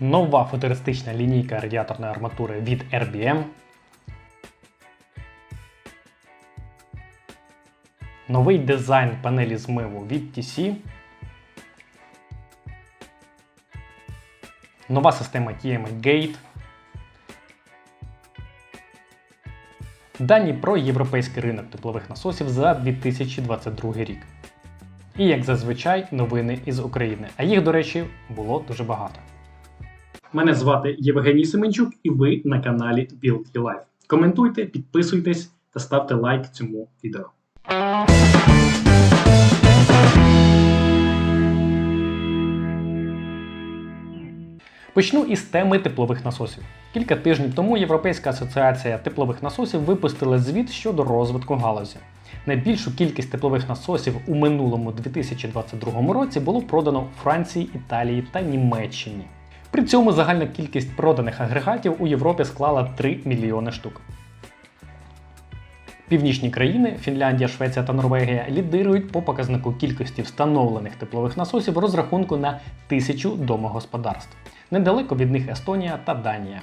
Нова футуристична лінійка радіаторної арматури від RBM. Новий дизайн панелі змиву від TC. Нова система TM Gate. Дані про європейський ринок теплових насосів за 2022 рік. І, як зазвичай, новини із України. А їх, до речі, було дуже багато. Мене звати Євгеній Семенчук, і ви на каналі Build Your Life. Коментуйте, підписуйтесь та ставте лайк цьому відео. Почну із теми теплових насосів. Кілька тижнів тому Європейська асоціація теплових насосів випустила звіт щодо розвитку галузі. Найбільшу кількість теплових насосів у минулому 2022 році було продано Франції, Італії та Німеччині. При цьому загальна кількість проданих агрегатів у Європі склала 3 мільйони штук. Північні країни Фінляндія, Швеція та Норвегія лідирують по показнику кількості встановлених теплових насосів в розрахунку на тисячу домогосподарств. Недалеко від них Естонія та Данія.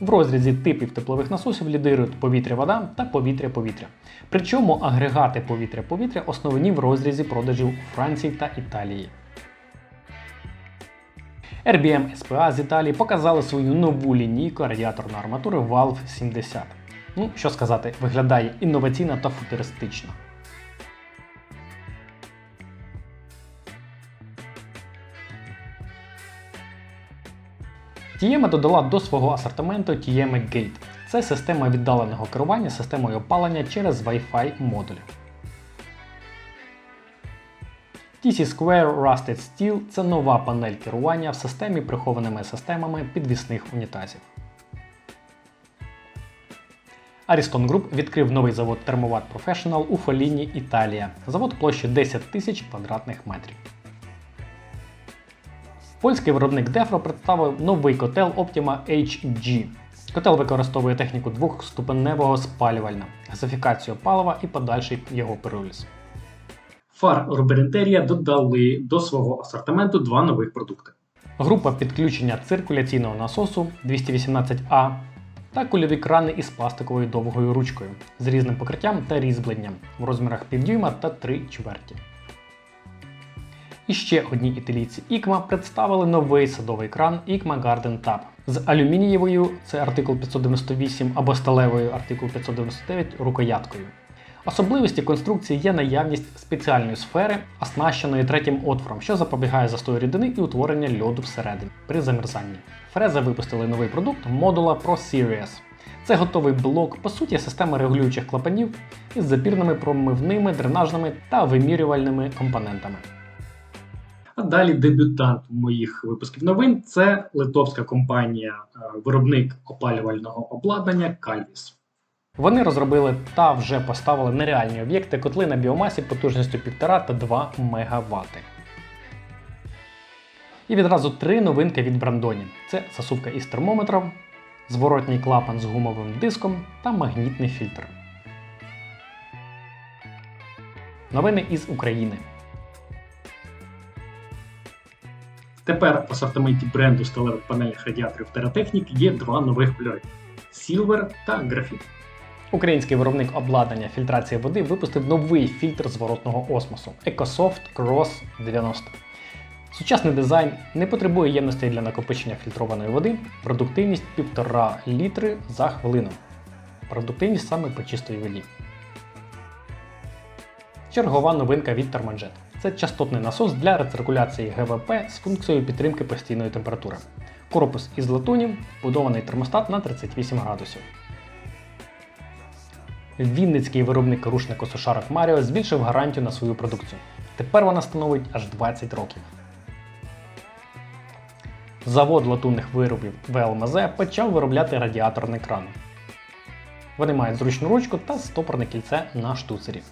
В розрізі типів теплових насосів лідирують повітря-вода та повітря-повітря. Причому агрегати повітря-повітря основні в розрізі продажів у Франції та Італії. RBM SPA з Італії показали свою нову лінійку радіаторної арматури Valve 70. Ну, що сказати, виглядає інноваційно та футуристично. Тієма додала до свого асортименту Tiema Gate. Це система віддаленого керування системою опалення через Wi-Fi модуль. TC Square Rusted Steel це нова панель керування в системі прихованими системами підвісних унітазів. Ariston Group відкрив новий завод Thermovat Professional у Фоліні, Італія. Завод площі 10 тисяч квадратних метрів. Польський виробник Defro представив новий котел Optima HG. Котел використовує техніку двохступеневого спалювальна, газифікацію палива і подальший його пироліз. Фар Урберентерія додали до свого асортименту два нових продукти. Група підключення циркуляційного насосу 218А та кульові крани із пластиковою довгою ручкою з різним покриттям та різьбленням в розмірах півдюйма та 3 чверті. І ще одні італійці IKMA представили новий садовий кран IKMA Garden Tab з алюмінієвою, це артикул 598 або сталевою артикул 599 рукояткою. Особливості конструкції є наявність спеціальної сфери, оснащеної третім отвором, що запобігає застою рідини і утворення льоду всередині при замерзанні. Фреза випустили новий продукт модула Pro Series. Це готовий блок, по суті, система регулюючих клапанів із запірними промивними, дренажними та вимірювальними компонентами. А далі дебютант моїх випусків новин це литовська компанія, е, виробник опалювального обладнання Calvis. Вони розробили та вже поставили нереальні об'єкти котли на біомасі потужністю 1,5 та 2 МВт. І відразу три новинки від Брандоні: це засувка із термометром, зворотній клапан з гумовим диском та магнітний фільтр. Новини із України. Тепер в асортименті бренду сталевих панельних радіаторів Тератехнік є два нових кольори Silver та графіт. Український виробник обладнання фільтрації води випустив новий фільтр зворотного осмосу EcoSoft Cross 90. Сучасний дизайн не потребує ємностей для накопичення фільтрованої води, продуктивність 1,5 літри за хвилину. Продуктивність саме по чистої воді. Чергова новинка від Thermojet. Це частотний насос для рециркуляції ГВП з функцією підтримки постійної температури. Корпус із латунів, будований термостат на 38 градусів. Вінницький виробник рушнику сушарок Маріо збільшив гарантію на свою продукцію. Тепер вона становить аж 20 років. Завод латунних виробів ВЛМЗ почав виробляти радіаторний кран. Вони мають зручну ручку та стопорне кільце на штуцері.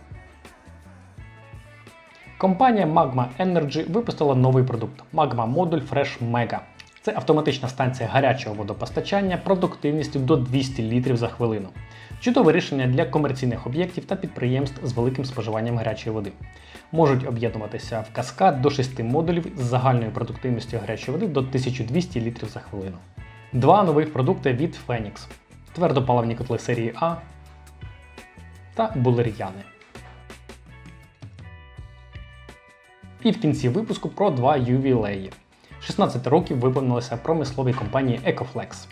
Компанія Magma Energy випустила новий продукт Magma Module Fresh Mega. Це автоматична станція гарячого водопостачання продуктивністю до 200 літрів за хвилину. Чудове рішення для комерційних об'єктів та підприємств з великим споживанням гарячої води. Можуть об'єднуватися в каскад до 6 модулів з загальною продуктивністю гарячої води до 1200 літрів за хвилину. Два нових продукти від Phoenix. Твердопаливні котли серії А та булер'яни. І в кінці випуску про два ювілеї. 16 років виповнилося промисловій компанії Ecoflex.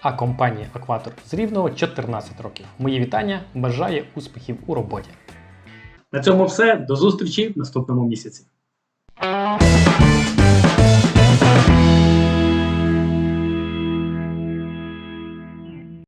А компанії Акватор з Рівного 14 років. Мої вітання, бажаю успіхів у роботі. На цьому все. До зустрічі в наступному місяці.